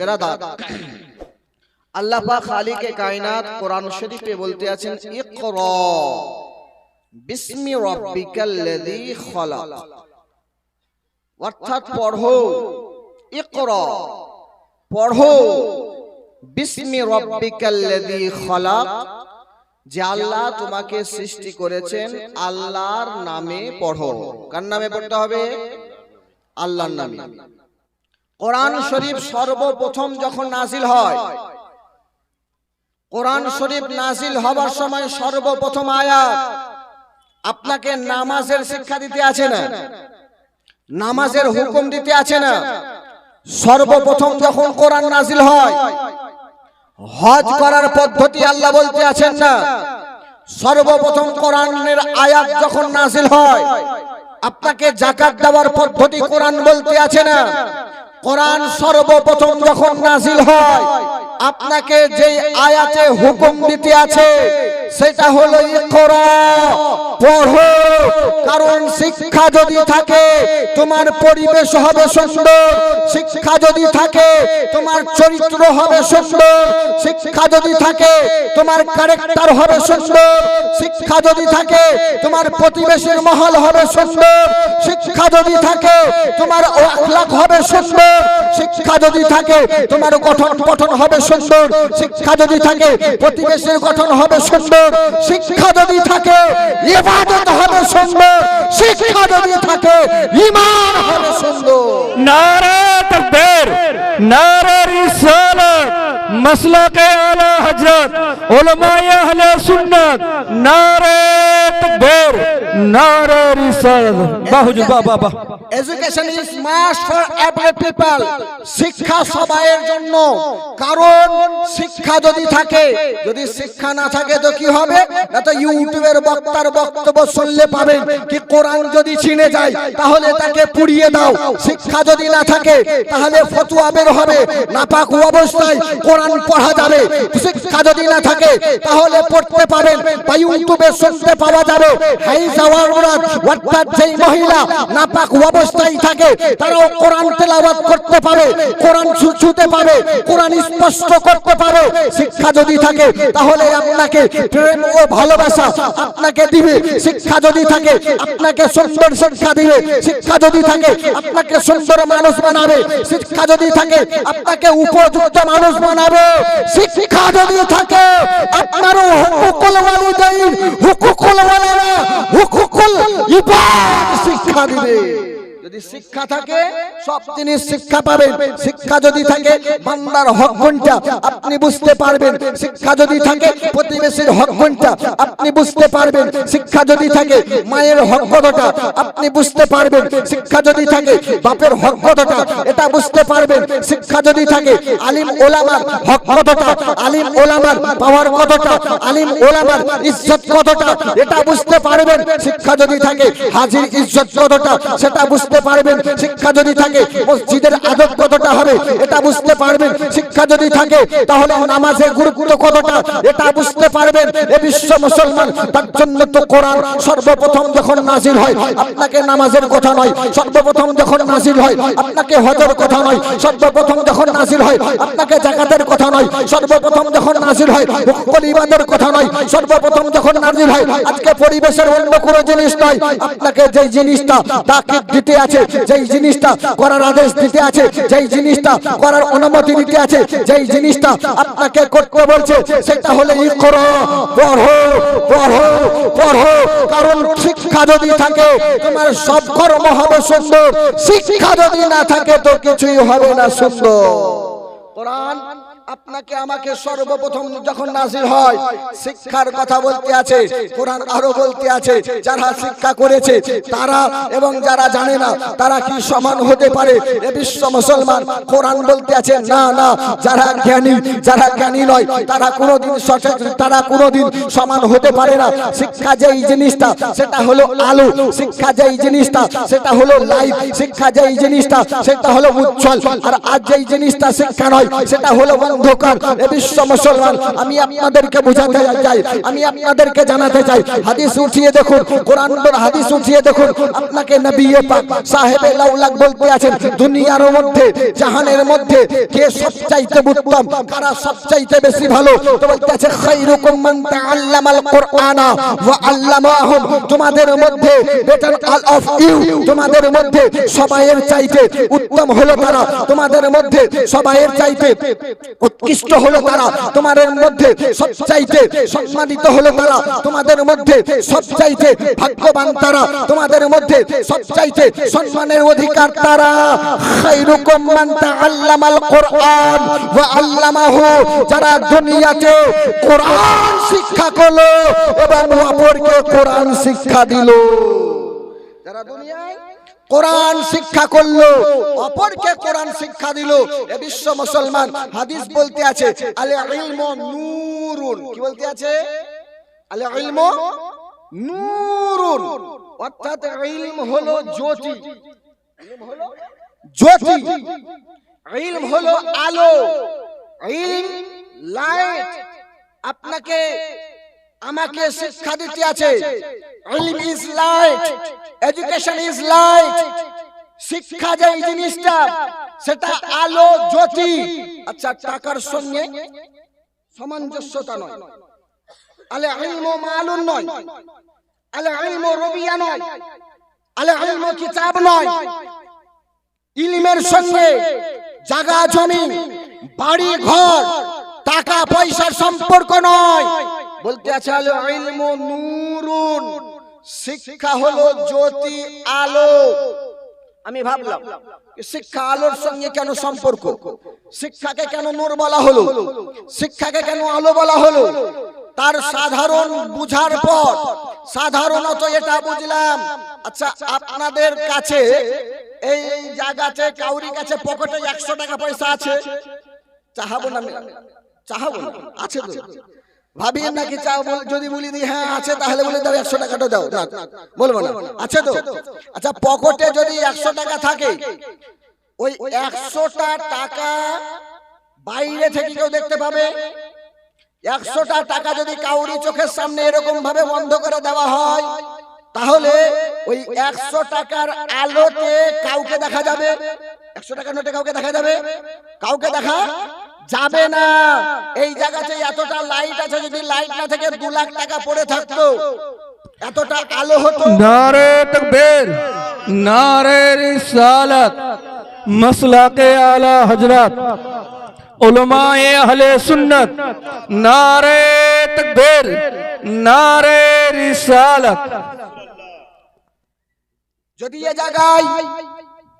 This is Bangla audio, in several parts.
বেরাদার। আল্লাহ পাক খালিকে কায়নাত কোরআন শরীফে বলতে আছেন, ইকরা বিসমি অর্থাৎ পড়ো, ইকরা পড়ো বিসমি যে আল্লাহ তোমাকে সৃষ্টি করেছেন, আল্লাহর নামে পড়ো। কার নামে পড়তে হবে? আল্লাহর নামে। কোরআন শরীফ সর্বপ্রথম যখন নাজিল হয় কোরআন শরীফ নাজিল হবার সময় সর্বপ্রথম আয়াত আপনাকে নামাজের শিক্ষা দিতে আছে না? নামাজের হুকুম দিতে আছে না? সর্বপ্রথম যখন কোরআন নাজিল হয় হজ করার পদ্ধতি আল্লাহ বলতে আছেন না? সর্বপ্রথম কোরআনের আয়াত যখন নাজিল হয় আপনাকে জাকাত দেওয়ার পদ্ধতি কোরআন বলতে আছে না। কোরআন সর্বপ্রথম যখন নাজিল হয় আপনাকে যেই আয়াতে হুকুম দিতে আছে সেটা হলো পড়ো, কারণ শিক্ষা যদি থাকে, তোমার পরিবেশ হবে সুন্দর। শিক্ষা যদি থাকে, তোমার চরিত্র হবে সুন্দর। শিক্ষা যদি থাকে, তোমার ক্যারেক্টার হবে সুন্দর। শিক্ষা যদি থাকে, তোমার প্রতিবেশীর মহল হবে সুন্দর। শিক্ষা যদি থাকে, তোমার আখলাক হবে সুন্দর। শিক্ষা যদি থাকে, তোমার গঠন গঠন হবে সুন্দর। শিক্ষা যদি থাকে, প্রতিবেশীর গঠন হবে সুন্দর। শিক্ষা যদি থাকে, ইবাদত হবে সুন্দর। শিক্ষা যদি থাকে ইমান হবে সুন্দর। নারা তকবীর, নারা রিসালাত مسلک اعلی حضرت علماء اہل سنت نعرہ education is must for every people শিক্ষা জন্য। কারণ শিক্ষা যদি থাকে, যদি শিক্ষা না থাকে তো কি হবে? না তো ইউটিউবের বক্তার বক্তব্য শুনলে কি কোরআন যদি ছিনে যায়, তাহলে তাকে পুড়িয়ে দাও। শিক্ষা যদি না থাকে, তাহলে বের হবে। নাপাক অবস্থায় কোরআন পড়া যাবে। শিক্ষা যদি না থাকে, তাহলে পড়তে পারেন বা ইউটিউবে শুনতে পাওয়া যাবে। হাই যাওয়ার অর্থাৎ যেই মহিলা নাপাক অবস্থায় থাকে, তারাও কোরআন তেলাওয়াত করতে পারে, কোরআন ছুতে পারে, কোরআন স্পষ্ট করতে পারে। শিক্ষা যদি থাকে, তাহলে আপনাকে প্রেম ও ভালোবাসা আপনাকে দিবে। শিক্ষা যদি থাকে, আপনাকে সুন্দর শিক্ষা দিবে। শিক্ষা যদি থাকে, আপনাকে সুন্দর মানুষ বানাবে। শিক্ষা যদি থাকে, আপনাকে উপযুক্ত মানুষ বানাবে। শিক্ষা যদি থাকে, আপনারও হুকুকুল ওয়ালিদাইন হুকুকুল হুকুকুল ইবাদ শিক্ষা দিবে যদি শিক্ষা থাকে সব জিনিস শিক্ষা পাবেন। শিক্ষা যদি থাকে বান্দার হক কোনটা আপনি বুঝতে পারবেন। শিক্ষা যদি থাকে প্রতিবেশীর হক কোনটা আপনি বুঝতে পারবেন। শিক্ষা যদি থাকে মায়ের হক কতটা আপনি বুঝতে পারবেন। শিক্ষা যদি থাকে বাপের হক কতটা এটা বুঝতে পারবেন। শিক্ষা যদি থাকে আলিম ওলামার হক কতটা আলিম ওলামার পাওয়ার কতটা আলিম ওলামার ইজ্জত কতটা এটা বুঝতে পারবেন। শিক্ষা যদি থাকে হাজির ইজ্জত কতটা সেটা বুঝতে পারবেন শিক্ষা যদি থাকে, মসজিদের আদব কতটা হবে এটা বুঝতে পারবেন। শিক্ষা যদি থাকে, তাহলে নামাজের গুরুত্ব কতটা এটা বুঝতে পারবেন। এ বিশ্ব মুসলমান, তার জন্য তো কোরআন সর্বপ্রথম যখন নাজিল হয়, আপনাকে নামাজের কথা নয়, সর্বপ্রথম যখন নাজিল হয়, আপনাকে হজের কথা নয়, সর্বপ্রথম যখন নাজিল হয়, আপনাকে জাকাতের কথা নয়, সর্বপ্রথম যখন নাজিল হয় ইবাদের কথা নয়, সর্বপ্রথম যখন নাজিল হয়, আজকে পরিবেশের অন্য কোনো জিনিস নয়, আপনাকে যেই জিনিসটা তাকিদ দিতে আছে, যেই জিনিসটা করার আদেশ দিতে আছে, যেই জিনিসটা করার অনুমতি দিতে আছে, যেই জিনিসটা আপনাকে করতে বলছে, সেটা হলে ই করো পড়ো পড়ো পড়ো কারণ শিক্ষা যদি থাকে, তোমার সব কর্ম হবে সুন্দর। শিক্ষা যদি না থাকে, তো কিছুই হবে না সুন্দর। কোরআন আপনাকে আমাকে সর্বপ্রথম যখন নাজির হয়, শিক্ষার কথা বলতে আছে, কোরআন আরও বলতে আছে, যারা শিক্ষা করেছে, তারা এবং যারা জানে না, তারা কি সমান হতে পারে? এ বিশ্ব মুসলমান, কোরআন বলতে আছে, না না, যারা জ্ঞানী যারা জ্ঞানী নয়, তারা কোনোদিন সঠিক, তারা কোনোদিন সমান হতে পারে না। শিক্ষা যেই জিনিসটা, সেটা হলো আলো। শিক্ষা যেই জিনিসটা, সেটা হলো লাইট শিক্ষা যেই জিনিসটা, সেটা হলো উজ্জ্বল। আর আজ যেই জিনিসটা শিক্ষা নয়, সেটা হলো অন্ধকার, এ বিশ্ব মুসলমান, আমি আপনাদেরকে বোঝাতে চাই, আমি আপনাদেরকে জানাতে চাই। হাদিস উঠিয়ে দেখুন, কোরআন হাদিস উঠিয়ে দেখুন। আপনাকে নবী পাক সাহেবে লাউলাক বলতে আছেন, দুনিয়ার মধ্যে, জাহানের মধ্যে কে সবচাইতে উত্তম, কারা সবচাইতে বেশি ভালো? তো বলতে আছে খায়রুকুম মান তাআল্লামাল কুরআনা ওয়া আল্লামাহুম। তোমাদের মধ্যে বেটার অল অফ ইউ, তোমাদের মধ্যে সবাইয়ের চাইতে উত্তম হলো তারা। তোমাদের মধ্যে সবাইয়ের চাইতে উৎকৃষ্ট হলো তারা, তোমাদের মধ্যে সবচাইতে সম্মানিত হলো তারা, তোমাদের মধ্যে সবচাইতে ভাগ্যবান তারা, তোমাদের মধ্যে সবচাইতে সম্মানের অধিকার তারা। খায়রুকুম মান তাআল্লামাল কুরআন ওয়া আল্লামাহু, যারা দুনিয়াতে কোরআন শিক্ষা করল এবং অপরকে কোরআন শিক্ষা দিল। যারা দুনিয়ায় কোরআন শিক্ষা করল, অপরকে কোরআন শিক্ষা দিল। এ বিশ্ব মুসলমান, হাদিস বলতে আছে আলে ইলমু নূরুন। কি বলতে আছে? আলে ইলমু নূরুন। অর্থাৎ ইলম হলো জ্যোতি। ইলম হলো জ্যোতি। ইলম হলো আলো। ইলম, লাইট। আপনাকে আমাকে শিক্ষা দিতে আছে। ইলম is light education is light শিক্ষা যে জিনিসটা সেটা আলো জ্যোতি। আচ্ছা টাকার সঙ্গে সামঞ্জস্যতা নয়। আলে ইলম মালুন নয়। আলে ইলম রবিয়া নয়। আলে ইলম কিতাব নয়। ইলমের সঙ্গে জায়গা জমি বাড়ি ঘর টাকা পয়সার সম্পর্ক নয়। বলতে আছে আলো ইলমু নূরুন। শিক্ষা হলো জ্যোতি আলো। আমি ভাবলাম শিক্ষা আলোর সঙ্গে কেন সম্পর্ক? শিক্ষাকে কেন নূর বলা হলো? শিক্ষাকে কেন আলো বলা হলো? তার সাধারণ বুঝার পর সাধারণত এটা বুঝলাম। আচ্ছা আপনাদের কাছে এই জায়গাতে কাউরি কাছে পকেটে একশো টাকা পয়সা আছে? চাহাবো না? চাহাবো না আছে তো। ভাবি নাকি চাও বল- যদি বলি দি হ্যাঁ আছে তাহলে বলে দাও। একশো টাকাটা দাও। না। বলব না। আছে তো? আচ্ছা পকেটে যদি একশো টাকা থাকে ওই একশোটা টাকা বাইরে থেকে কেউ দেখতে পাবে। একশোটা টাকা যদি কাউরি চোখের সামনে এরকম ভাবে বন্ধ করে দেওয়া হয় তাহলে ওই একশো টাকার আলোতে কাউকে দেখা যাবে। একশো টাকার নোটে কাউকে দেখা যাবে? কাউকে দেখা যাবে না। এই জায়গাতে এতটা লাইট আছে যদি লাইট না থাকে দু লাখ টাকা পড়ে থাকতো। এতটা আলো হতো। নারে তকবীর নারে রিসালাত মাসলাকে আলা হযরত উলামায়ে আহলে সুন্নাত নারে তকবীর নারে রিসালাত। যদি এ জায়গায়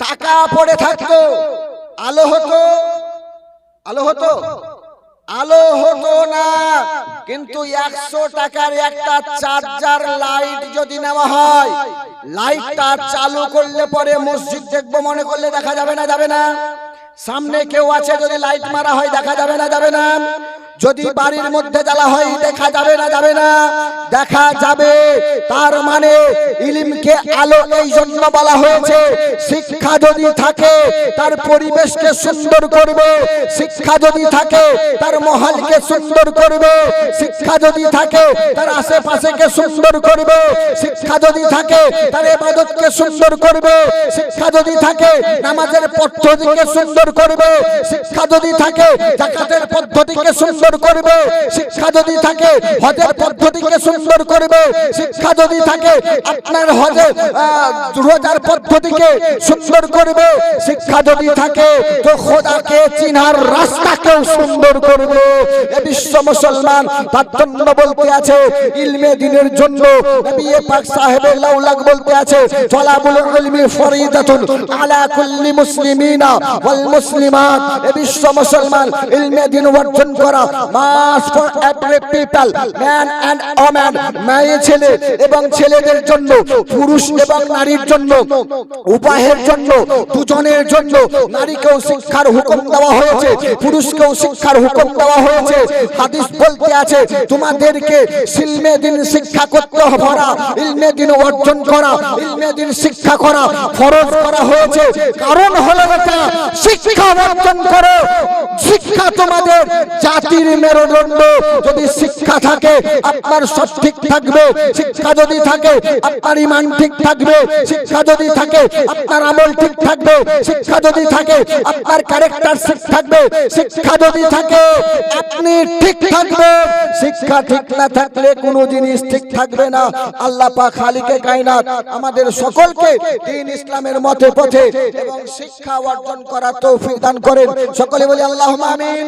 টাকা পড়ে থাকতো আলো হতো আলো হতো? আলো হতো না। কিন্তু একশো টাকার একটা চার্জার লাইট যদি নেওয়া হয় লাইটটা চালু করলে পরে মসজিদ দেখব, মনে করলে দেখা যাবে না যাবে না। সামনে কেউ আছে যদি লাইট মারা হয়, দেখা যাবে না যাবে না। যদি বাড়ির মধ্যে জ্বালা হয় দেখা যাবে না যাবে না। দেখা যাবে। তার মানে ইলিমকে আলো এই জন্য বলা হয়েছে শিক্ষা যদি থাকে তার পরিবেশকে সুন্দর করবে। শিক্ষা যদি থাকে তার মহলকে সুন্দর করবে। শিক্ষা যদি থাকে তার আশেপাশেকে সুন্দর করবে। শিক্ষা যদি থাকে তার ইবাদতকে সুন্দর করবে। শিক্ষা যদি থাকে নামাজের পদ্ধতিকে সুন্দর করবে। শিক্ষা যদি থাকে জাকাতের পদ্ধতিকে সুন্দর করবে শিক্ষা যদি থাকে হজের পদ্ধতিকে সুন্দর করবে শিক্ষা যদি থাকে আপনার আহ, রোজার পদ্ধতিকে সুন্দর করবে শিক্ষা যদি থাকে তো খোদাকে চিনার রাস্তাকেও সুন্দর করবে। এ বিশ্ব মুসলমান তার জন্য বলতে আছে ইলমে দিনের জন্য নবী পাক সাহেবের লাউলাক বলতে আছে তলাবুল ইলমি ফরিদাতুন আলা কুল্লি মুসলিমিনা ওয়াল মুসলিমাত। এ বিশ্ব মুসলমান ইলমে দিন অর্জন করা must for every people man woman মেয়ে ছেলে এবং ছেলেদের জন্য, পুরুষ এবং নারীর জন্য জন্য, দুজনের জন্য, নারীকেও শিক্ষার হুকুম দেওয়া হয়েছে, পুরুষকেও শিক্ষার হুকুম দেওয়া হয়েছে। হাদিস বলতে আছে, তোমাদেরকে সিলমে দিন শিক্ষা করতে ভরা ইলমে দিন অর্জন করা, ইলমে দিন শিক্ষা করা ফরজ করা হয়েছে। কারণ হলো এটা, শিক্ষা অর্জন করো। শিক্ষা তোমাদের জাতির মেরুদণ্ড যদি শিক্ষা থাকে, আপনার সব ঠিক থাকবে। শিক্ষা যদি থাকে, আপনার ইমান ঠিক থাকবে। শিক্ষা যদি থাকে, আপনার আমল ঠিক থাকবে। শিক্ষা যদি থাকে, আপনার ক্যারেক্টার ঠিক থাকবে। শিক্ষা যদি থাকে, আপনি ঠিক থাকবে শিক্ষা ঠিক না থাকলে কোনো জিনিস ঠিক থাকবে না। আল্লাহ পাক খালিকে কায়নাত আমাদের সকলকে দিন ইসলামের মতে পথে এবং শিক্ষা অর্জন করার তৌফিক দান করেন। সকলে বলি আল্লাহ আমিন।